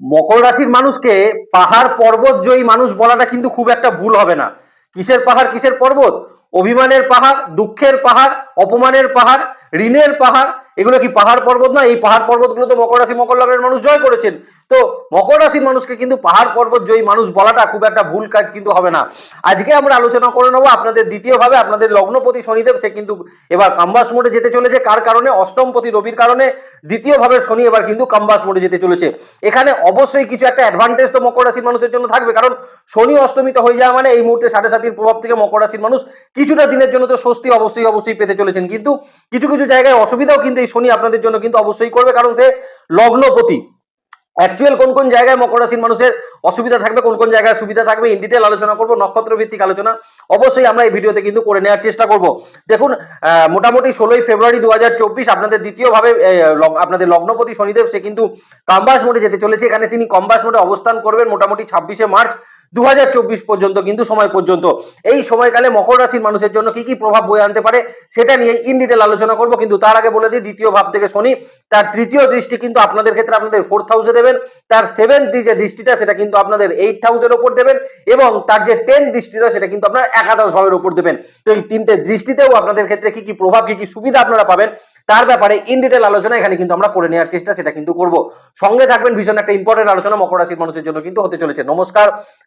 মকর রাশির মানুষকে পাহাড় পর্বত জয়ী মানুষ বলাটা কিন্তু খুব একটা ভুল হবে না। কিসের পাহাড়, কিসের পর্বত? অভিমানের পাহাড়, দুঃখের পাহাড়, অপমানের পাহাড়, ঋণের পাহাড় এগুলো কি পাহাড় পর্বত না? এই পাহাড় পর্বতগুলো তো মকর রাশি, মকর লগ্নের মানুষ জয় করেছেন। তো মকর রাশির মানুষকে কিন্তু পাহাড় পর্বত জয়ী মানুষ বলাটা খুব একটা ভুল কাজ কিন্তু হবে না। আজকে আমরা আলোচনা করে নেব আপনাদের দ্বিতীয়ভাবে, আপনাদের লগ্নপতি শনিদেব, সে কিন্তু এবার কাম্বাস মোডে যেতে চলেছে। কার কারণে? অষ্টমপতি রবির কারণে। দ্বিতীয়ভাবে শনি এবার কিন্তু কাম্বাস মোডে যেতে চলেছে। এখানে অবশ্যই কিছু একটা অ্যাডভান্টেজ তো মকর রাশির মানুষের জন্য থাকবে, কারণ শনি অস্তমিত হয়ে যাওয়া মানে এই মুহূর্তে সাড়ে সাতির প্রভাব থেকে মকর রাশির মানুষ কিছুটা দিনের জন্য তো স্বস্তি অবশ্যই অবশ্যই পেতে চলেছেন। কিন্তু কিছু কিছু জায়গায় অসুবিধাও কিন্তু শনি আপনাদের জন্য কিন্তু অবশ্যই করবে কারণ সে লগ্নপতি। অ্যাকচুয়াল কোন কোন জায়গায় মকর রাশির মানুষের অসুবিধা থাকবে, কোন কোন জায়গায় সুবিধা থাকবে ইন ডিটেল আলোচনা করব নক্ষত্র ভিত্তিক আলোচনা অবশ্যই আমরা এই ভিডিওতে কিন্তু করে নেওয়ার চেষ্টা করব। দেখুন মোটামুটি ষোলোই ফেব্রুয়ারি দু হাজার চব্বিশ আপনাদের দ্বিতীয়ভাবে আপনাদের লগ্নপতি শনিদেব, সে কিন্তু কম্বাস মোডে যেতে চলেছে। এখানে তিনি কম্বাস মোডে অবস্থান করবেন মোটামুটি ছাব্বিশে মার্চ দু হাজার চব্বিশ পর্যন্ত, কিন্তু সময় পর্যন্ত। এই সময়কালে মকর রাশির মানুষের জন্য কি কি প্রভাব বয়ে আনতে পারে, সেটা নিয়ে ইন ডিটেল আলোচনা করব, কিন্তু তার আগে বলে দিই, দ্বিতীয় ভাব থেকে শনি, তার তৃতীয় দৃষ্টি কিন্তু আপনাদের ক্ষেত্রে, আপনাদের ফোর্থ হাউসে দেবেন, তার সেভেন্থ যে দৃষ্টিটা সেটা কিন্তু আপনাদের এইট হাউসের ওপর দেবেন এবং তার যে টেন দৃষ্টিটা সেটা কিন্তু আপনার একাদশ ভাবের উপর দেবেন। তো এই তিনটে দৃষ্টিতেও আপনাদের ক্ষেত্রে কি কি প্রভাব, কি কি সুবিধা আপনারা পাবেন তার ব্যাপারে ইন ডিটেল আলোচনা এখানে কিন্তু আমরা করে নেওয়ার চেষ্টা সেটা কিন্তু করব। সঙ্গে থাকবেন ভীষণ একটা ইম্পর্টেন্ট আলোচনা মকর রাশির মানুষের জন্য কিন্তু হতে চলেছে। নমস্কার,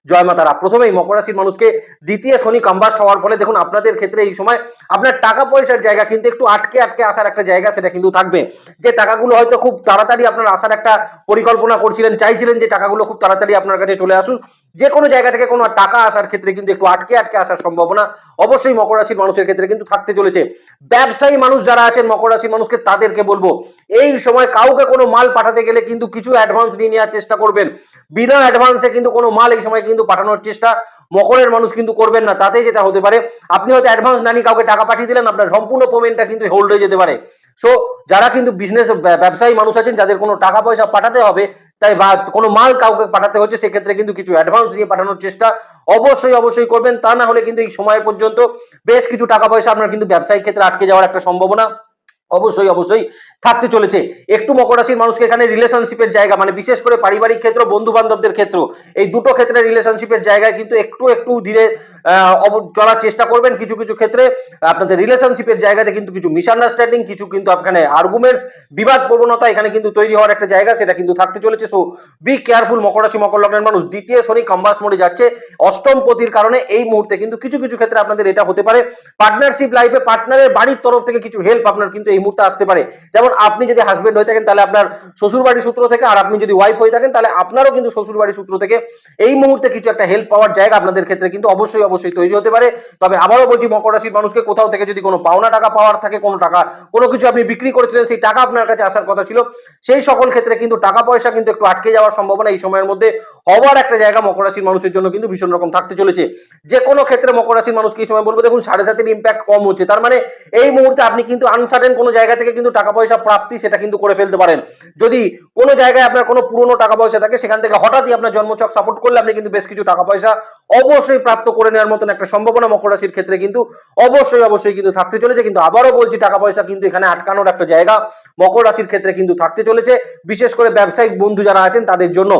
জয় মাতারা প্রথমেই মকর রাশির মানুষকে দ্বিতীয় শনি কম্বাস্ট হওয়ার ফলে দেখুন আপনাদের ক্ষেত্রে এই সময় আপনার টাকা পয়সার জায়গা কিন্তু একটু আটকে আটকে আসার একটা জায়গা সেটা কিন্তু থাকবে। যে টাকাগুলো হয়তো খুব তাড়াতাড়ি আপনার আসার একটা পরিকল্পনা করছিলেন, চাইছিলেন যে টাকাগুলো খুব তাড়াতাড়ি আপনার কাছে চলে আসুন। যে কোনো জায়গা থেকে কোনো টাকা আসার ক্ষেত্রে কিন্তু একটু আটকে আটকে আসার সম্ভাবনা অবশ্যই মকর রাশির মানুষের ক্ষেত্রে কিন্তু থাকতে চলেছে। ব্যবসায়ী মানুষ যারা আছেন, মকর রাশির মানুষকে তাদেরকে বলব, এই সময় কাউকে কোনো মাল পাঠাতে গেলে কিন্তু কিছু অ্যাডভান্স নিয়ে নেওয়ার চেষ্টা করবেন। বিনা অ্যাডভান্সে কিন্তু কোনো মাল এই সময় কিন্তু পাঠানোর চেষ্টা মকরের মানুষ কিন্তু করবেন না। তাতে যেটা হতে পারে, আপনি হয়তো অ্যাডভান্স না নিয়ে কাউকে টাকা পাঠিয়ে দিলেন, আপনার সম্পূর্ণ পেমেন্টটা কিন্তু হোল্ড হয়ে যেতে পারে। সো যারা কিন্তু বিজনেস ব্যবসায়ী মানুষ আছেন, যাদের কোনো টাকা পয়সা পাঠাতে হবে, তাই বা কোনো মাল কাউকে পাঠাতে হচ্ছে, সেক্ষেত্রে কিন্তু কিছু অ্যাডভান্স নিয়ে পাঠানোর চেষ্টা অবশ্যই অবশ্যই করবেন। তা না হলে কিন্তু এই সময় পর্যন্ত বেশ কিছু টাকা পয়সা আপনার কিন্তু ব্যবসায়িক ক্ষেত্রে আটকে যাওয়ার একটা সম্ভাবনা। অবশ্যই অবশ্যই থাকতে চলেছে। একটু মকর রাশির মানুষকে এখানে রিলেশনশিপের জায়গা মানে বিশেষ করে পারিবারিক ক্ষেত্র বন্ধু বান্ধবদের ক্ষেত্র, এই দুটো ক্ষেত্রে রিলেশনশিপের জায়গায় কিন্তু একটু একটু ধীরে চলার চেষ্টা করবেন। কিছু কিছু ক্ষেত্রে আপনাদের রিলেশনশিপের জায়গাতে কিন্তু কিছু মিসআন্ডারস্ট্যান্ডিং কিছু কিন্তু এখানে আর্গুমেন্টস বিবাদ প্রবণতা এখানে কিন্তু তৈরি হওয়ার একটা জায়গা, সেটা কিন্তু থাকতে চলেছে। সো বি কেয়ারফুল মকর রাশি মকর লগ্নের মানুষ। দ্বিতীয় শনি কম্বাস মোড়ে যাচ্ছে। অষ্টম পতির কারণে এই মুহূর্তে কিন্তু কিছু কিছু ক্ষেত্রে আপনাদের এটা হতে পারে। পার্টনারশিপ লাইফে পার্টনারের বাড়ির তরফ থেকে কিছু হেল্প আপনার কিন্তু এই মুহূর্তে আসতে পারে। যেমন আপনি যদি হাজবেন্ড হয়ে থাকেন, তাহলে আপনার শ্বশুর বাড়ির সূত্র থেকে, আর আপনি যদি ওয়াইফ হয়ে থাকেন, তাহলে আপনারও কিন্তু শ্বশুর বাড়ির সূত্র থেকে এই মুহূর্তে কিছু একটা হেল্প পাওয়ার জায়গা আপনাদের ক্ষেত্রে কিন্তু অবশ্যই অবশ্যই তৈরি হতে পারে। তবে আবারও বলছি, মকর রাশির মানুষকে কোথাও থেকে যদি কোনো পাওনা টাকা পাওয়ার থাকে, কোনো টাকা, কোনো কিছু আপনি বিক্রি করেছিলেন, সেই টাকা আপনার কাছে আসার কথা ছিল। সেই সকল ক্ষেত্রে কিন্তু টাকা পয়সা কিন্তু একটু আটকে যাওয়ার সম্ভাবনা এই সময়ের মধ্যে হওয়ার একটা জায়গা মকর রাশির মানুষের জন্য কিন্তু ভীষণ রকম থাকতে চলেছে। যে কোনো ক্ষেত্রে মকর রাশির মানুষকে এই সময় বলব, দেখুন, সাড়ে সাতের ইম্প্যাক্ট কম হচ্ছে। তার মানে এই মুহূর্তে আপনি কিন্তু আনসার্টেন কোনো জায়গা থেকে কিন্তু টাকা পয়সা প্রাপ্তি সেটা কিন্তু করে ফেলতে পারেন। যদি কোনো জায়গায় আপনার কোনো পুরনো টাকা পয়সা থাকে, সেখান থেকে হঠাৎই আপনার জন্মচক সাপোর্ট করলে আপনি কিন্তু বেশ কিছু টাকা পয়সা অবশ্যই প্রাপ্ত করে নেওয়ার মতন একটা সম্ভাবনা মকর রাশির ক্ষেত্রে কিন্তু অবশ্যই অবশ্যই কিন্তু থাকতে চলেছে। কিন্তু আবারও বলছি, টাকা পয়সা কিন্তু এখানে আটকানোর একটা জায়গা মকর রাশির ক্ষেত্রে কিন্তু থাকতে চলেছে। বিশেষ করে ব্যবসায়িক বন্ধু যারা আছেন, তাদের জন্য।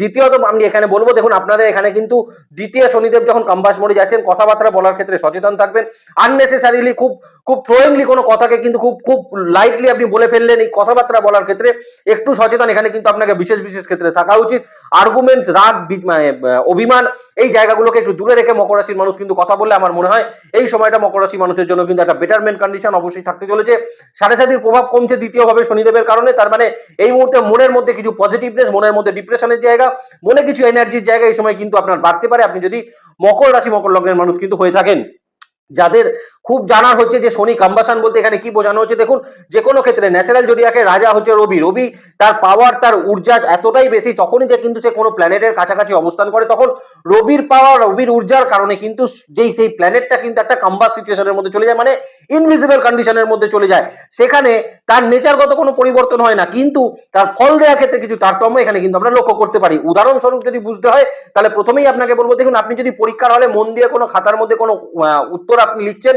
দ্বিতীয়ত আমি এখানে বলব, দেখুন, আপনাদের এখানে কিন্তু দ্বিতীয় শনিদেব যখন কাম্বাস মরে যাচ্ছেন, কথাবার্তা বলার ক্ষেত্রে সচেতন থাকবেন। আননেসেসারিলি খুব খুব থ্রোয়িংলি কোনো কথাকে কিন্তু খুব খুব লাইটলি আপনি বলে ফেললেন এই কথাবার্তা বলার ক্ষেত্রে, একটু সচেতন এখানে কিন্তু আপনাকে বিশেষ বিশেষ ক্ষেত্রে থাকা উচিত। আর্গুমেন্টস রাগ মানে অভিমান, এই জায়গাগুলোকে একটু দূরে রেখে মকর রাশির মানুষ কিন্তু কথা বললে আমার মনে হয় এই সময়টা মকর রাশি মানুষের জন্য কিন্তু একটা বেটারমেন্ট কন্ডিশন অবশ্যই থাকতে চলেছে। সাড়ে সাতির প্রভাব কমছে দ্বিতীয়ভাবে শনিদেবের কারণে, তার মানে এই মুহূর্তে মনের মধ্যে কিছু পজিটিভনেস মনের মধ্যে ডিপ্রেশনের জায়গা, মনে কিছু এনার্জির জায়গা এই সময় কিন্তু আপনার বাড়তে পারে। আপনি যদি মকর রাশি, মকর লগ্নের মানুষ কিন্তু হয়ে থাকেন, যাদের খুব জানার হচ্ছে যে শনি কাম্বাসান বলতে এখানে কি বোঝানো হচ্ছে? দেখুন, যে কোনো ক্ষেত্রে ন্যাচারাল জডিয়াকে রাজা হচ্ছে রবি। রবি তার পাওয়ার তার ঊর্জা এতটাই বেশি, তখনই যে কিন্তু সে কোনো প্ল্যানেটের কাছাকাছি অবস্থান করে। তখন রবির পাওয়ার রবির ঊর্জার কারণে কিন্তু যেই, সেই প্ল্যানেটটা কিন্তু একটা কাম্বাস সিচুয়েশনের মধ্যে চলে যায় মানে ইনভিজিবল কন্ডিশনের মধ্যে চলে যায়। সেখানে তার নেচারগত কোনো পরিবর্তন হয় না, কিন্তু তার ফল দেওয়ার ক্ষেত্রে কিছু তারতম্য এখানে কিন্তু আমরা লক্ষ্য করতে পারি। উদাহরণস্বরূপ যদি বুঝতে হয়, তাহলে প্রথমেই আপনাকে বলব, দেখুন, আপনি যদি পরীক্ষার হলে মন দিয়ে কোনো খাতার মধ্যে কোনো উত্তর আপনি লিখছেন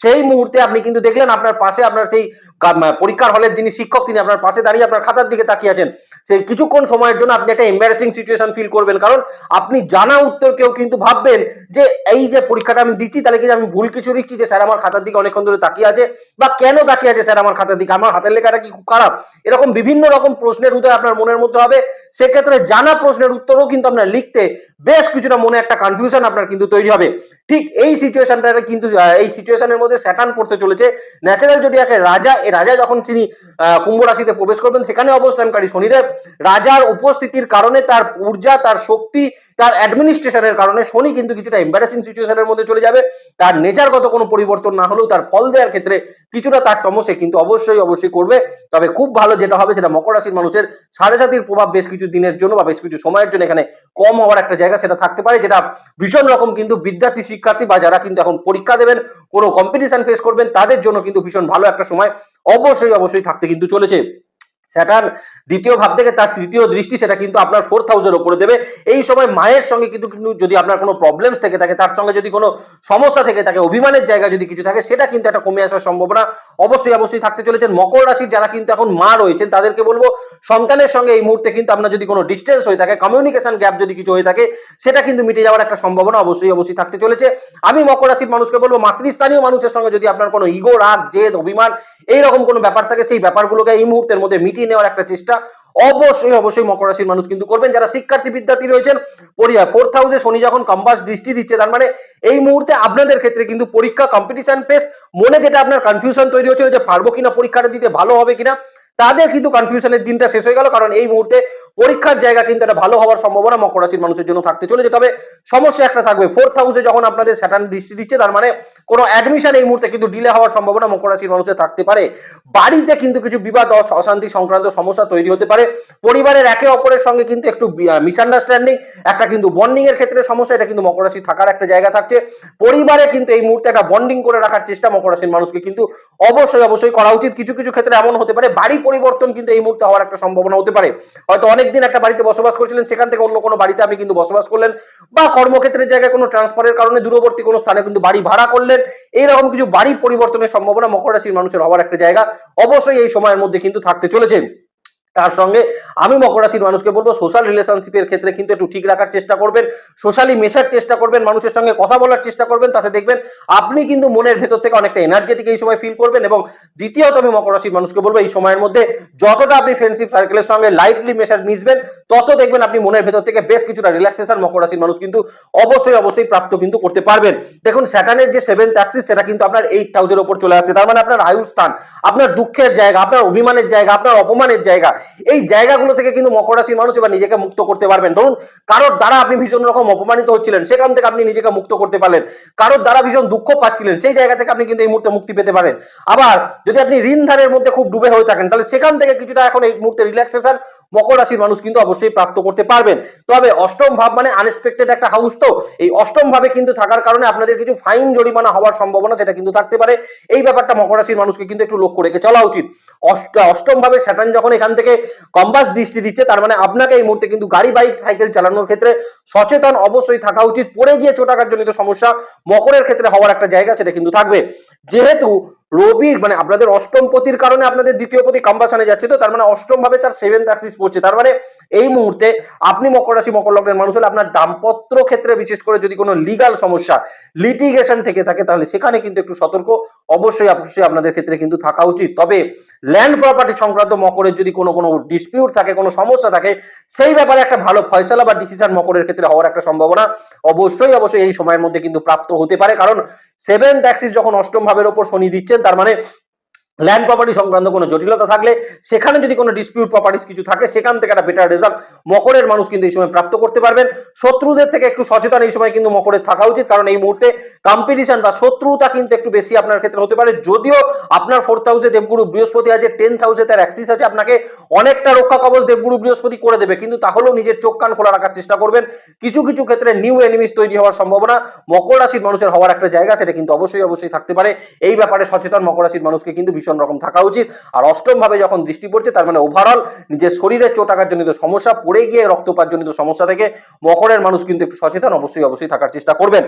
সেই মুহূর্তে আপনি কিন্তু দেখলেন আপনার পাশে আপনার সেই পরীক্ষার হলের যিনি শিক্ষক, তিনি আপনার পাশে দাঁড়িয়ে আপনার খাতার দিকে তাকিয়ে আছেন। সেই কিছুক্ষণ সময়ের জন্য আপনি একটা এম্বারেসিং সিচুয়েশন ফিল করবেন। কারণ আপনি জানা উত্তর কেউ কিন্তু ভাববেন যে, এই যে পরীক্ষাটা আমি দিচ্ছি, তাহলে কি আমি ভুল কিছু লিখছি? যে, স্যার, আমার খাতার দিকে অনেকক্ষণ ধরে তাকিয়ে আছে। বা, কেন তাকিয়ে আছে, স্যার, আমার খাতার দিকে? আমার হাতের লেখাটা কি খুব খারাপ? এরকম বিভিন্ন রকম প্রশ্নের উত্তর আপনার মনের মধ্যে হবে। সেক্ষেত্রে জানা প্রশ্নের উত্তরও কিন্তু আপনার লিখতে বেশ কিছুটা মনে একটা কনফিউশন আপনার কিন্তু তৈরি হবে। ঠিক এই সিচুয়েশনটা কিন্তু এই সিচুয়েশনের মধ্যে স্যাটার্ন পড়তে চলেছে। ন্যাচারাল যদি একটা রাজা এই রাজা যখন তিনি কুম্ভ রাশিতে প্রবেশ করবেন, সেখানে অবস্থানকারী শনিদেব রাজার উপস্থিতির কারণে তার ঊর্জা, তার শক্তি, তার অ্যাডমিনিস্ট্রেশনের কারণে শনি কিন্তু কিছুটা এম্বারাসিং সিচুয়েশনের মধ্যে চলে যাবে। তার নেচারগত কোনো পরিবর্তন না হলেও তার ফল দেওয়ার ক্ষেত্রে কিছুটা তারতম্য সে কিন্তু অবশ্যই অবশ্যই করবে। তবে খুব ভালো যেটা হবে সেটা মকর রাশির মানুষের সাড়ে সাতির প্রভাব বেশ কিছু দিনের জন্য বা বেশ কিছু সময়ের জন্য এখানে কম হওয়ার একটা জায়গা সেটা থাকতে পারে, যেটা ভীষণ রকম কিন্তু বিদ্যার্থী, শিক্ষার্থী বা যারা কিন্তু এখন পরীক্ষা দেবেন, কোনো কম্পিটিশন ফেস করবেন তাদের জন্য কিন্তু ভীষণ ভালো একটা সময় অবশ্যই অবশ্যই থাকতে কিন্তু চলেছে। স্যাটার্ন দ্বিতীয় ভাব থেকে তার তৃতীয় দৃষ্টি সেটা কিন্তু আপনার ফোর হাউসের উপরে দেবে। এই সময় মায়ের সঙ্গে কিন্তু কিন্তু যদি আপনার কোনো প্রবলেমস থেকে থাকে, তার সঙ্গে যদি কোনো সমস্যা থেকে থাকে, অভিমানের জায়গা যদি কিছু থাকে, সেটা কিন্তু একটা কমে আসার সম্ভাবনা অবশ্যই অবশ্যই থাকতে চলেছেন। মকর রাশির যারা কিন্তু এখন মা রয়েছেন, তাদেরকে বলব, সন্তানের সঙ্গে এই মুহূর্তে কিন্তু আপনার যদি কোনো ডিস্টেন্স হয়ে থাকে কমিউনিকেশন গ্যাপ যদি কিছু হয়ে থাকে, সেটা কিন্তু মিটে যাওয়ার একটা সম্ভাবনা অবশ্যই অবশ্যই থাকতে চলেছে। আমি মকর রাশির মানুষকে বলব, মাতৃস্থানীয় মানুষের সঙ্গে যদি আপনার কোনো ইগো রাগ, জেদ, অভিমান, এইরকম কোনো ব্যাপার থাকে, সেই ব্যাপারগুলোকে এই মুহূর্তের মধ্যে মিটিয়ে নেওয়ার একটা চেষ্টা অবশ্যই অবশ্যই মকর রাশির মানুষ কিন্তু করবেন। যারা শিক্ষার্থী বিদ্যার্থী রয়েছেন, পড়িয়া ফোর্থ হাউসে শনি যখন কম্পাস দৃষ্টি দিচ্ছে, তার মানে এই মুহূর্তে আপনাদের ক্ষেত্রে কিন্তু পরীক্ষা কম্পিটিশন পেস মনে যেটা আপনার কনফিউশন তৈরি হচ্ছিল যে পারব কিনা, পরীক্ষাটা দিতে ভালো হবে কিনা, তাদের কিন্তু কনফিউশনের দিনটা শেষ হয়ে গেল। কারণ এই মুহূর্তে পরীক্ষার জায়গা কিন্তু একটা ভালো হওয়ার সম্ভাবনা মকর রাশির মানুষের জন্য থাকতে চলেছে। তবে সমস্যা একটা থাকবে। ফোর্থ হাউসে যখন আপনাদের স্যাটার্ন দৃষ্টি দিচ্ছে, তার মানে কোনো অ্যাডমিশন এই মুহূর্তে কিন্তু ডিলে হওয়ার সম্ভাবনা মকর রাশির মানুষের থাকতে পারে। বাড়িতে কিন্তু কিছু বিবাদ অশান্তি সংক্রান্ত সমস্যা তৈরি হতে পারে। পরিবারের একে অপরের সঙ্গে কিন্তু একটু মিসআন্ডারস্ট্যান্ডিং একটা কিন্তু বন্ডিং এর ক্ষেত্রে সমস্যা, এটা কিন্তু মকর রাশি থাকার একটা জায়গা থাকছে। পরিবারে কিন্তু এই মুহূর্তে একটা বন্ডিং করে রাখার চেষ্টা মকর রাশির মানুষকে কিন্তু অবশ্যই অবশ্যই করা উচিত। কিছু কিছু ক্ষেত্রে এমন হতে পারে, বাড়ি পরিবর্তন কিন্তু এই মুহূর্তে হওয়ার একটা সম্ভাবনা হতে পারে। হয়তো অনেকদিন একটা বাড়িতে বসবাস করছিলেন, সেখান থেকে অন্য কোনো বাড়িতে আপনি কিন্তু বসবাস করলেন বা কর্মক্ষেত্রের জায়গায় কোনো ট্রান্সফারের কারণে দূরবর্তী কোনো স্থানে কিন্তু বাড়ি ভাড়া করলেন। এইরকম কিছু বাড়ি পরিবর্তনের সম্ভাবনা মকর রাশির মানুষের হওয়ার একটা জায়গা অবশ্যই এই সময়ের মধ্যে কিন্তু থাকতে চলেছে। তার সঙ্গে আমি মকর রাশির মানুষকে বলব সোশ্যাল রিলেশনশিপের ক্ষেত্রে কিন্তু একটু ঠিক রাখার চেষ্টা করবেন সোশ্যালি মেশার চেষ্টা করবেন, মানুষের সঙ্গে কথা বলার চেষ্টা করবেন, তাতে দেখবেন আপনি কিন্তু মনের ভেতর থেকে অনেকটা এনার্জেটিক এই সময় ফিল করবেন এবং দ্বিতীয়ত আমি মকর রাশির মানুষকে বলব, এই সময়ের মধ্যে যতটা আপনি ফ্রেন্ডশিপ সার্কেলের সঙ্গে লাইটলি মেশার মিশবেন, তত দেখবেন আপনি মনের ভেতর থেকে বেশ কিছুটা রিল্যাক্সেশন মকর রাশির মানুষ কিন্তু অবশ্যই অবশ্যই প্রাপ্ত কিন্তু করতে পারবেন। দেখুন স্যাটার্নের যে সেভেন্থ অ্যাক্সিস সেটা কিন্তু আপনার এইট হাউসের ওপর চলে আসছে, তার মানে আপনার আয়ুর স্থান আপনার দুঃখের জায়গা, আপনার অভিমানের জায়গা, আপনার অপমানের জায়গা এই জায়গাগুলো থেকে কিন্তু মকর রাশির মানুষ এবার নিজেকে মুক্ত করতে পারবেন। ধরুন, কারোর দ্বারা আপনি ভীষণ রকম অপমানিত হচ্ছিলেন, সেখান থেকে আপনি নিজেকে মুক্ত করতে পারলেন। কারোর দ্বারা ভীষণ দুঃখ পাচ্ছিলেন, সেই জায়গা থেকে আপনি কিন্তু এই মুহূর্তে মুক্তি পেতে পারেন। আবার যদি আপনি ঋণ ধারের মধ্যে খুব ডুবে হয়ে থাকেন, তাহলে সেখান থেকে কিছুটা এখন এই মুহূর্তে রিল্যাক্সেশন মকর রাশির মানুষ কিন্তু অবশ্যই প্রাপ্ত করতে পারবেন। তবে অষ্টম ভাব মানে আনএক্সপেক্টেড একটা হাউস তো, এই অষ্টম ভাবে কিন্তু থাকার কারণে আপনাদের কিছু ফাইন জরিমানা হওয়ার সম্ভাবনা যেটা কিন্তু থাকতে পারে। এই ব্যাপারটা মকর রাশির মানুষকে কিন্তু একটু লক্ষ্য রেখে চলা উচিত। অষ্ট- অষ্টম ভাবে স্যাটার্ন যখন এখান থেকে কম্বাস দৃষ্টি দিচ্ছে, তার মানে আপনাকে এই মুহূর্তে কিন্তু গাড়ি বাইক সাইকেল চালানোর ক্ষেত্রে সচেতন অবশ্যই থাকা উচিত। পড়ে গিয়ে চোটাঘাতজনিত সমস্যা মকরের ক্ষেত্রে হওয়ার একটা জায়গা সেটা কিন্তু থাকবে। যেহেতু রবির মানে আপনাদের অষ্টম পতির কারণে আপনাদের দ্বিতীয় পতি কম্বাসানে যাচ্ছে তো, তার মানে অষ্টম ভাবে তার সেভেন্থ অ্যাক্সিস পড়ছে। তার মানে এই মুহূর্তে আপনি মকর রাশি, মকর লগ্নের মানুষ হলে আপনার দাম্পত্য ক্ষেত্রে বিশেষ করে যদি কোনো লিগাল সমস্যা লিটিগেশন থেকে থাকে, তাহলে সেখানে কিন্তু একটু সতর্ক অবশ্যই অবশ্যই আপনাদের ক্ষেত্রে কিন্তু থাকা উচিত। তবে ল্যান্ড প্রপার্টি সংক্রান্ত মকরের যদি কোনো কোনো ডিসপিউট থাকে, কোনো সমস্যা থাকে, সেই ব্যাপারে একটা ভালো ফয়সলা বা ডিসিশন মকরের ক্ষেত্রে হওয়ার একটা সম্ভাবনা অবশ্যই অবশ্যই এই সময়ের মধ্যে কিন্তু প্রাপ্ত হতে পারে। কারণ সেভেন্থ অ্যাক্সিস যখন অষ্টম ভাবের ওপর শনি দিচ্ছেন তার মানে ল্যান্ড প্রপার্টি সংক্রান্ত কোনো জটিলতা থাকলে, সেখানে যদি কোনো ডিসপিউট প্রপার্টিস কিছু থাকে, সেখান থেকে একটা বেটার রেজাল্ট মকরের মানুষ কিন্তু এই সময় প্রাপ্ত করতে পারবেন। শত্রুদের থেকে একটু সচেতন এই সময় কিন্তু মকরের থাকা উচিত, কারণ এই মুহূর্তে কম্পিটিশন বা শত্রুতা কিন্তু একটু বেশি আপনার ক্ষেত্রে হতে পারে। যদিও আপনার ফোর্থ হাউসে দেবগুরু বৃহস্পতি আছে টেন্থ হাউসে তার অ্যাক্সিস আছে, আপনাকে অনেকটা রক্ষা কবচ দেবগুরু বৃহস্পতি করে দেবে, কিন্তু তাহলেও নিজের চোখ কান খোলা রাখার চেষ্টা করবেন। কিছু কিছু ক্ষেত্রে নিউ এনিমিস তৈরি হওয়ার সম্ভাবনা, মকর রাশির মানুষের হওয়ার একটা জায়গা, সেটা কিন্তু অবশ্যই অবশ্যই থাকতে পারে। এই ব্যাপারে সচেতন মকর রাশির মানুষকে কিন্তু ভীষণ রকম থাকা উচিত। আর অষ্টম ভাবে যখন দৃষ্টি পড়ছে, তার মানে ওভারঅল নিজের শরীরের চোট আঘাতজনিত সমস্যা, পড়ে গিয়ে রক্তপাতজনিত সমস্যা থেকে মকরের মানুষ কিন্তু একটু সচেতন, অবশ্যই অবশ্যই থাকার চেষ্টা করবেন।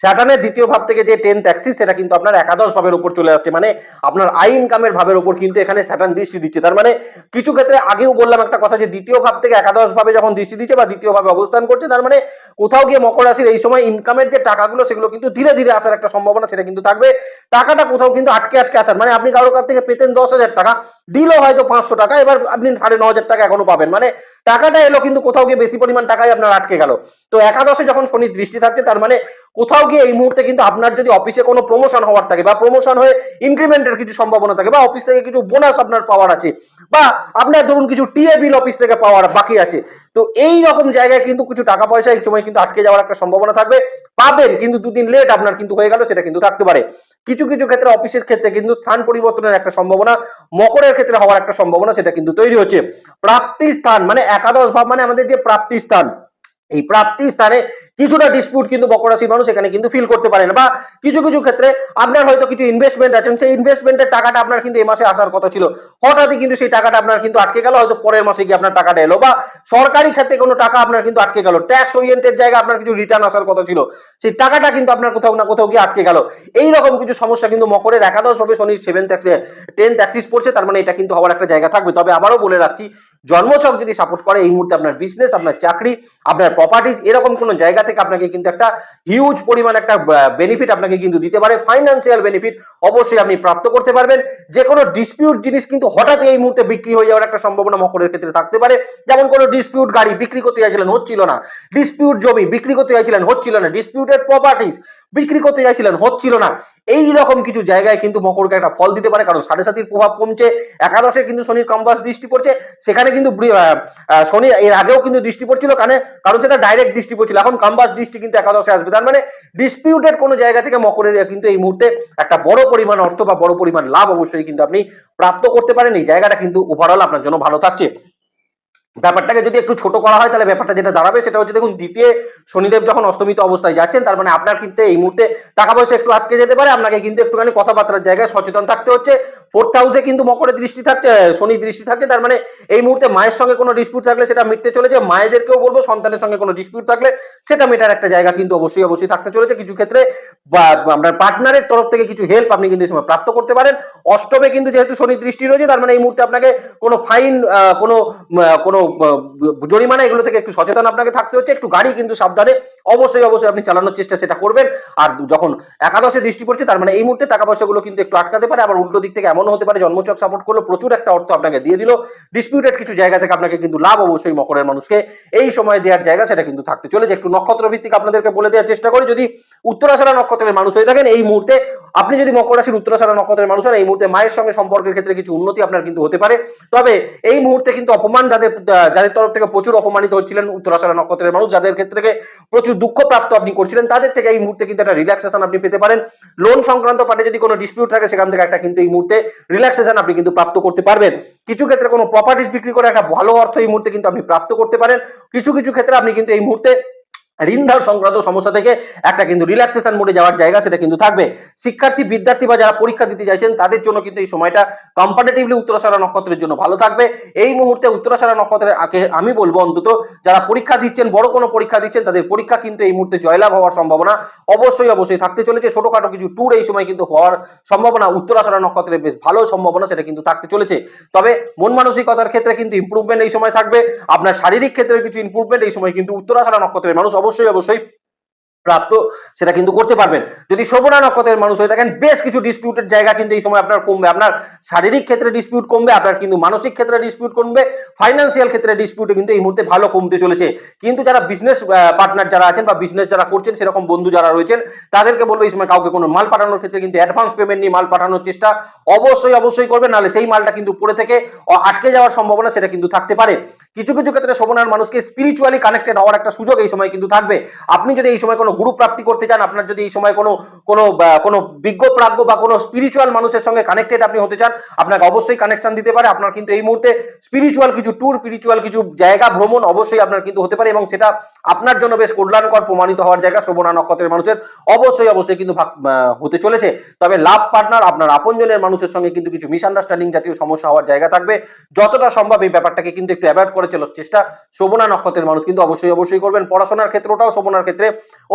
স্যাটার্নের দ্বিতীয় ভাব থেকে যে টেন্থ অ্যাক্সিস সেটা কিন্তু আপনার একাদশ ভাবের উপর চলে আসছে। মানে আপনার আই ইনকামের ভাবের উপর কিন্তু এখানে স্যাটার্ন দৃষ্টি দিচ্ছে। তার মানে কিছু ক্ষেত্রে আগেও বললাম একটা কথা যে দ্বিতীয় ভাব থেকে একাদশ ভাবে যখন দৃষ্টি দিচ্ছে বা দ্বিতীয় ভাবে অবস্থান করছে, তার মানে কোথাও গিয়ে মকর রাশির এই সময় ইনকামের যে টাকাগুলো, সেগুলো কিন্তু ধীরে ধীরে আসার একটা সম্ভাবনা, সেটা কিন্তু থাকবে। টাকাটা কোথাও কিন্তু আটকে আটকে আসার। মানে আপনি কারোর থেকে পেতেন দশ হাজার টাকা দিল হয়তো পাঁচশো টাকা, এবার আপনি সাড়ে ন হাজার টাকা এখনও পাবেন। মানে টাকাটা এলো কিন্তু কোথাও গিয়ে বেশি পরিমাণ টাকাই আপনার আটকে গেল। তো একাদশে যখন শনি দৃষ্টি থাকছে, তার মানে কোথাও গিয়ে এই মুহূর্তে কিন্তু আপনার যদি অফিসে কোনো প্রমোশন হওয়ার থাকে বা প্রমোশন হয়ে ইনক্রিমেন্টের কিছু সম্ভাবনা থাকে বা অফিস থেকে কিছু বোনাস আপনার পাওয়ার আছে, বা আপনার ধরুন কিছু টিএ বিল অফিস থেকে পাওয়ার বাকি আছে তো এই রকম জায়গায় কিন্তু কিছু টাকা পয়সা এই সময় কিন্তু আটকে যাওয়ার একটা সম্ভাবনা থাকবে। পাবেন, কিন্তু দুদিন লেট আপনার কিন্তু হয়ে গেল, সেটা কিন্তু থাকতে পারে। কিছু কিছু ক্ষেত্রে অফিসের ক্ষেত্রে কিন্তু স্থান পরিবর্তনের একটা সম্ভাবনা, মকরের ক্ষেত্রে হওয়ার একটা সম্ভাবনা, সেটা কিন্তু তৈরি হচ্ছে। প্রাপ্তি স্থান মানে একাদশ ভাব মানে আমাদের যে প্রাপ্তি স্থান এই প্রাপ্তি স্থানে কিছুটা ডিসপিউট কিন্তু মকর রাশির মানুষ এখানে কিন্তু ফিল করতে পারেন বা কিছু কিছু ক্ষেত্রে আপনার হয়তো কিছু ইনভেস্টমেন্ট আছেন, সেই ইনভেস্টমেন্টের টাকাটা আপনার কিন্তু এই মাসে আসার কথা ছিল। হঠাৎই কিন্তু সেই টাকাটা আপনার কিন্তু আটকে গেল, হয়তো পরের মাসে গিয়ে আপনার টাকাটা এলো। বা সরকারি ক্ষেত্রে কোনো টাকা আপনার কিন্তু আটকে গেল। ট্যাক্স ওরিয়েন্টেড জায়গা আপনার কিছু রিটার্ন আসার কথা ছিল। সেই টাকাটা কিন্তু আপনার কোথাও না কোথাও গিয়ে আটকে গেল। এই রকম কিছু সমস্যা কিন্তু মকরের একাদশ ভাবে শনি সেভেন্থ টেন্থ অ্যাক্সিস পড়ছে, তার মানে এটা কিন্তু হওয়ার একটা জায়গা থাকবে। তবে আবারও বলে রাখছি, জন্মছক যদি সাপোর্ট করে, এই মুহূর্তে আপনার বিজনেস আপনার চাকরি, আপনার প্রপার্টিস এরকম কোনো জায়গা থেকে আপনাকে কিন্তু একটা হিউজ পরিমাণ একটা বেনিফিট আপনাকে কিন্তু দিতে পারে। ফাইন্যান্সিয়াল বেনিফিট অবশ্যই আপনি প্রাপ্ত করতে পারবেন। যে কোনো ডিসপিউট জিনিস কিন্তু হঠাৎ এই মুহূর্তে বিক্রি হয়ে যাওয়ার একটা সম্ভাবনা মকরের ক্ষেত্রে থাকতে পারে। যেমন কোনো ডিসপিউট গাড়ি বিক্রি করতে চাইছিলেন, হচ্ছিল না। ডিসপিউট জমি বিক্রি করতে চাইছিলেন, হচ্ছিল না। ডিসপিউটেড প্রপার্টিস বিক্রি করতে চাইছিলেন, হচ্ছিল না। এই রকম কিছু জায়গায় কিন্তু মকরকে একটা ফল দিতে পারে। কারণ সাড়ে সাতির প্রভাব কমছে, একাদশে কিন্তু শনির কম্বাস দৃষ্টি পড়ছে। সেখানে কিন্তু শনি এর আগেও কিন্তু দৃষ্টি পড়ছিল কারণ সেটা ডাইরেক্ট দৃষ্টি পড়ছিল। এখন কাম্বাস দৃষ্টি কিন্তু একাদশে আসবে। তার মানে ডিসপিউটেড কোনো জায়গা থেকে মকরের কিন্তু এই মুহূর্তে একটা বড় পরিমাণ অর্থ বা বড় পরিমাণ লাভ অবশ্যই কিন্তু আপনি প্রাপ্ত করতে পারেন। এই জায়গাটা কিন্তু ওভারঅল আপনার জন্য ভালো থাকছে। ব্যাপারটাকে যদি একটু ছোট করা হয়, তাহলে ব্যাপারটা যেটা দাঁড়াবে সেটা হচ্ছে দেখুন, দ্বিতীয় শনিদেব যখন অস্তমিত অবস্থায় যাচ্ছেন, তার মানে আপনার কিন্তু এই মুহূর্তে টাকা পয়সা একটু আটকে যেতে পারে, আপনাকে কিন্তু একটুখানি কথাবার্তার জায়গায় সচেতন থাকতে হচ্ছে। ফোর্থ হাউসে কিন্তু মকরের দৃষ্টি থাকছে শনি দৃষ্টি থাকছে, তার মানে এই মুহূর্তে মায়ের সঙ্গে কোনো ডিসপিউট থাকলে সেটা মিটতে চলেছে, মায়েদেরকেও বলব, সন্তানের সঙ্গে কোনো ডিসপিউট থাকলে সেটা মেটার একটা জায়গা কিন্তু অবশ্যই অবশ্যই থাকতে চলেছে। কিছু ক্ষেত্রে বা আপনার পার্টনারের তরফ থেকে কিছু হেল্প আপনি কিন্তু এই সময় প্রাপ্ত করতে পারেন। অষ্টমে কিন্তু যেহেতু শনি দৃষ্টি রয়েছে, তার মানে এই মুহূর্তে আপনাকে কোনো ফাইন কোনো কোনো জরিমানা এগুলো থেকে একটু সচেতন আপনাকে থাকতে হচ্ছে, একটু গাড়ি কিন্তু সাবধানে অবশ্যই অবশ্যই আপনি চালানোর চেষ্টা সেটা করবেন। আর যখন একাদশে দৃষ্টি পড়ছে, তার মানে এই মুহূর্তে টাকা পয়সাগুলো কিন্তু একটু আটকাতে পারে, আবার উল্টো দিক থেকে এমন হতে পারে, জন্মচক সাপোর্ট করল, প্রচুর একটা অর্থ আপনাকে দিয়ে দিল। ডিসপিউটেড কিছু জায়গা থেকে আপনাকে কিন্তু লাভ অবশ্যই মকরের মানুষকে এই সময় দেওয়ার জায়গা সেটা কিন্তু থাকতে চলেছে। একটু নক্ষত্র ভিত্তিক আপনাদেরকে বলে দেওয়ার চেষ্টা করি, যদি উত্তরাশারা নক্ষত্রের মানুষ হয়ে থাকেন, এই মুহূর্তে আপনি যদি মকর রাশির উত্তরাশারা নক্ষত্রের মানুষ হন, এই মুহূর্তে মায়ের সঙ্গে সম্পর্কের ক্ষেত্রে কিছু উন্নতি আপনার কিন্তু হতে পারে। তবে এই মুহূর্তে কিন্তু অপমান যাদের যাদের তরফ থেকে প্রচুর অপমানিত হচ্ছিলেন উত্তরাশারা নক্ষত্রের মানুষ, যাদের ক্ষেত্রে প্রচুর দুঃখ প্রাপ্ত আপনি করছিলেন, তাদের থেকে এই মুহূর্তে কিন্তু একটা রিল্যাক্সেশন আপনি পেতে পারেন। লোন সংক্রান্ত পার্টে যদি কোনো ডিসপিউট থাকে, সেখান থেকে একটা কিন্তু এই মুহূর্তে রিল্যাক্সেশন আপনি কিন্তু প্রাপ্ত করতে পারবেন। কিছু ক্ষেত্রে কোনো প্রপার্টিস বিক্রি করে একটা ভালো অর্থ এই মুহূর্তে কিন্তু আপনি প্রাপ্ত করতে পারেন। কিছু কিছু ক্ষেত্রে আপনি কিন্তু এই মুহূর্তে ঋণধার সংক্রান্ত সমস্যা থেকে একটা কিন্তু রিল্যাক্সেশন মোডে যাওয়ার জায়গা সেটা কিন্তু থাকবে। শিক্ষার্থী, বিদ্যার্থী বা যারা পরীক্ষা দিতে চাইছেন, তাদের জন্য কিন্তু এই সময়টা কম্পারেটিভলি উত্তরাশারা নক্ষত্রের জন্য ভালো থাকবে। এই মুহূর্তে উত্তরাশারা নক্ষত্রের আগে আমি বলব অন্তত, যারা পরীক্ষা দিচ্ছেন, বড় কোনো পরীক্ষা দিচ্ছেন, তাদের পরীক্ষা কিন্তু এই মুহূর্তে জয়লাভ হওয়ার সম্ভাবনা অবশ্যই অবশ্যই থাকতে চলেছে। ছোটখাটো কিছু ট্যুর এই সময় কিন্তু হওয়ার সম্ভাবনা উত্তরাশারা নক্ষত্রের বেশ ভালো সম্ভাবনা সেটা কিন্তু থাকতে চলেছে। তবে মন মানসিকতার ক্ষেত্রে কিন্তু ইম্প্রুভমেন্ট এই সময় থাকবে। আপনার শারীরিক ক্ষেত্রে কিছু ইম্প্রুভমেন্ট এই সময় কিন্তু উত্তরাশারা নক্ষত্রের মানুষ অবশ্যই অবশ্যই প্রাপ্ত, সেটা কিন্তু করতে পারবেন। যদি শোভনা নক্ষত্রের মানুষ হয়ে থাকেন, বেশ কিছু ডিসপিউটের জায়গা কিন্তু এই সময় আপনার কমবে। আপনার শারীরিক ক্ষেত্রে ডিসপিউট কমবে, আপনার কিন্তু মানসিক ক্ষেত্রে ডিসপিউট কমবে ফাইন্যান্সিয়াল ক্ষেত্রে ডিসপিউট কিন্তু এই মুহূর্তে ভালো কমতে চলেছে। কিন্তু যারা বিজনেস পার্টনার যারা আছেন বা বিজনেস যারা করছেন, সেরকম বন্ধু যারা রয়েছেন, তাদেরকে বলব এই সময় কাউকে কোনো মাল পাঠানোর ক্ষেত্রে কিন্তু অ্যাডভান্স পেমেন্ট নিয়ে মাল পাঠানোর চেষ্টা অবশ্যই অবশ্যই করবেন। নাহলে সেই মালটা কিন্তু পড়ে থেকে আটকে যাওয়ার সম্ভাবনা সেটা কিন্তু থাকতে পারে। কিছু কিছু ক্ষেত্রে শোভনার মানুষকে স্পিরিচুয়ালি কানেক্টেড হওয়ার একটা সুযোগ এই সময় কিন্তু থাকবে। আপনি যদি এই সময় কোনো গুরু প্রাপ্তি করতে চান, আপনার যদি এই সময় কোনো কোনো কোনো বিজ্ঞ প্রাজ্ঞ বা কোনো স্পিরিচুয়াল মানুষের সঙ্গে কানেক্টেড আপনি হতে চান, আপনাকে অবশ্যই কানেকশন দিতে পারে। আপনার কিন্তু এই মুহূর্তে স্পিরিচুয়াল কিছু ট্যুর স্পিরিচুয়াল কিছু জায়গা ভ্রমণ অবশ্যই আপনার কিন্তু হতে পারে এবং সেটা আপনার জন্য বেশ কল্যাণকর প্রমাণিত হওয়ার জায়গা শোভনা নক্ষত্রের মানুষের অবশ্যই অবশ্যই কিন্তু হতে চলেছে। তবে লাভ পার্টনার আপনার আপনজনের মানুষের সঙ্গে কিন্তু কিছু মিসআন্ডারস্ট্যান্ডিং জাতীয় সমস্যা হওয়ার জায়গা থাকবে। যতটা সম্ভব এই ব্যাপারটাকে কিন্তু একটু অ্যাভয়েড করে চলার চেষ্টা শোভনা নক্ষত্রের মানুষ কিন্তু অবশ্যই অবশ্যই করবেন। পড়াশোনার ক্ষেত্রটাও শোভনার ক্ষেত্রে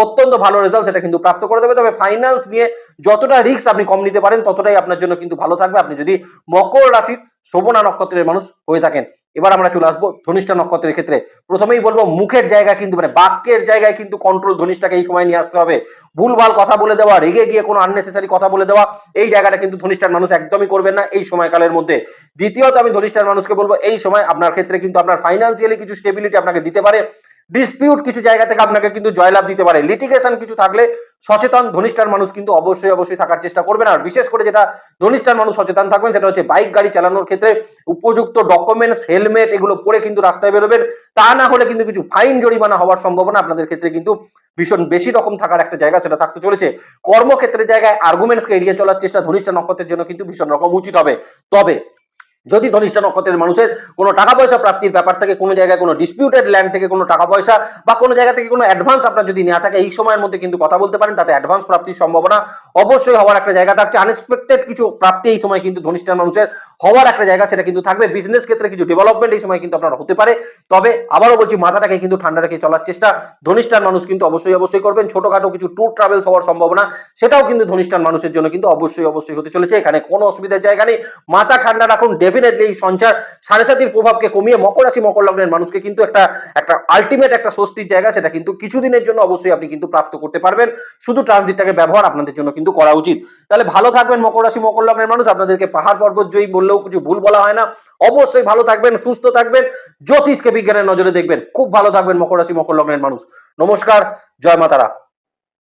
অত্যন্ত ভালো রেজাল্ট সেটা কিন্তু প্রাপ্ত করে দেবে। তবে ফাইন্যান্স নিয়ে যতটা রিস্ক আপনি কম নিতে পারেন, ততটাই আপনার জন্য কিন্তু ভালো থাকবে। আপনি যদি মকর রাশির শোভনা নক্ষত্রের মানুষ হয়ে থাকেন, এবার আমরা চলে আসব ধনিষ্ঠা নক্ষত্রের ক্ষেত্রে। প্রথমেই বলব, মুখের জায়গা কিন্তু মানে বাক্যের জায়গায় কিন্তু কন্ট্রোল ধনিষ্ঠাকে এই সময় নিয়ে আসতে হবে। ভুলভাল কথা বলে দেওয়া, রেগে গিয়ে কোনো আননেসেসারি কথা বলে দেওয়া, এই জায়গাটা কিন্তু ধনিষ্ঠার মানুষ একদমই করবেন না এই সময়কালের মধ্যে। দ্বিতীয়ত আমি ধনিষ্ঠার মানুষকে বলব, এই সময় আপনার ক্ষেত্রে কিন্তু আপনার ফাইন্যান্সিয়ালি কিছু স্টেবিলিটি আপনাকে দিতে পারে। ডিসপিউট কিছু জায়গা থেকে আপনাকে কিন্তু জয়লাভ দিতে পারে। লিটিগেশন কিছু থাকলে সচেতন, ধনিষ্ঠার মানুষ কিন্তু অবশ্যই অবশ্যই থাকার চেষ্টা করবেন। আর বিশেষ করে যেটা ধনিষ্ঠার মানুষ সচেতন থাকবেন, সেটা হচ্ছে বাইক গাড়ি চালানোর ক্ষেত্রে উপযুক্ত ডকুমেন্টস হেলমেট এগুলো পরে কিন্তু রাস্তায় বেরোবেন। তা না হলে কিন্তু কিছু ফাইন জরিমানা হওয়ার সম্ভাবনা আপনাদের ক্ষেত্রে কিন্তু ভীষণ বেশি রকম থাকার একটা জায়গা সেটা থাকতে চলেছে। কর্মক্ষেত্রের জায়গায় আর্গুমেন্টসকে এড়িয়ে চলার চেষ্টা ধনিষ্ঠা নক্ষত্রের জন্য কিন্তু ভীষণ রকম উচিত হবে। তবে যদি ধনিষ্ঠা নক্ষত্রের মানুষের কোনো টাকা পয়সা প্রাপ্তির ব্যাপার থেকে, কোনো জায়গায় কোনো ডিসপিউটেড ল্যান্ড থেকে কোনো টাকা পয়সা বা কোনো জায়গা থেকে কোনো অ্যাডভান্স আপনার যদি নেওয়া থাকে, এই সময়ের মধ্যে কিন্তু কথা বলতে পারেন, তাতে অ্যাডভান্স প্রাপ্তির সম্ভাবনা অবশ্যই হওয়ার একটা জায়গা থাকছে। আনএক্সপেক্টেড কিছু প্রাপ্তি এই সময় কিন্তু ধনিষ্ঠার মানুষের হওয়ার একটা জায়গা, সেটা কিন্তু থাকবে। বিজনেস ক্ষেত্রে কিছু ডেভেলপমেন্ট এই সময় কিন্তু আপনার হতে পারে। তবে আবারও বলছি, মাথাটাকে কিন্তু ঠান্ডা রেখে চলার চেষ্টা ধনিষ্ঠার মানুষ কিন্তু অবশ্যই অবশ্যই করবেন। ছোটখাটো কিছু ট্যুর ট্রাভেলস হওয়ার সম্ভাবনা, সেটাও কিন্তু ধনিষ্ঠার মানুষের জন্য কিন্তু অবশ্যই অবশ্যই হতে চলেছে। এখানে কোনো অসুবিধার জায়গা নেই। মাথা ঠান্ডা রাখুন ডেফিনেটলি এই সঞ্চার সাড়ে সাতির প্রভাবকে কমিয়ে মকর রাশি, মকর লগ্নের মানুষকে কিন্তু একটা একটা আলটিমেট একটা স্বস্তির জায়গা, সেটা কিন্তু কিছুদিনের জন্য অবশ্যই আপনি কিন্তু প্রাপ্ত করতে পারবেন। শুধু ট্রানজিটটাকে ব্যবহার আপনাদের জন্য কিন্তু করা উচিত। তাহলে ভালো থাকবেন মকর রাশি, মকর লগ্নের মানুষ। আপনাদেরকে পাহাড় পর্বত জয়ী বললেও কিছু ভুল বলা হয় না। অবশ্যই ভালো থাকবেন, সুস্থ থাকবেন। জ্যোতিষকে বিজ্ঞানের নজরে দেখবেন। খুব ভালো থাকবেন মকর রাশি, মকর লগ্নের মানুষ। নমস্কার, জয় মাতারা।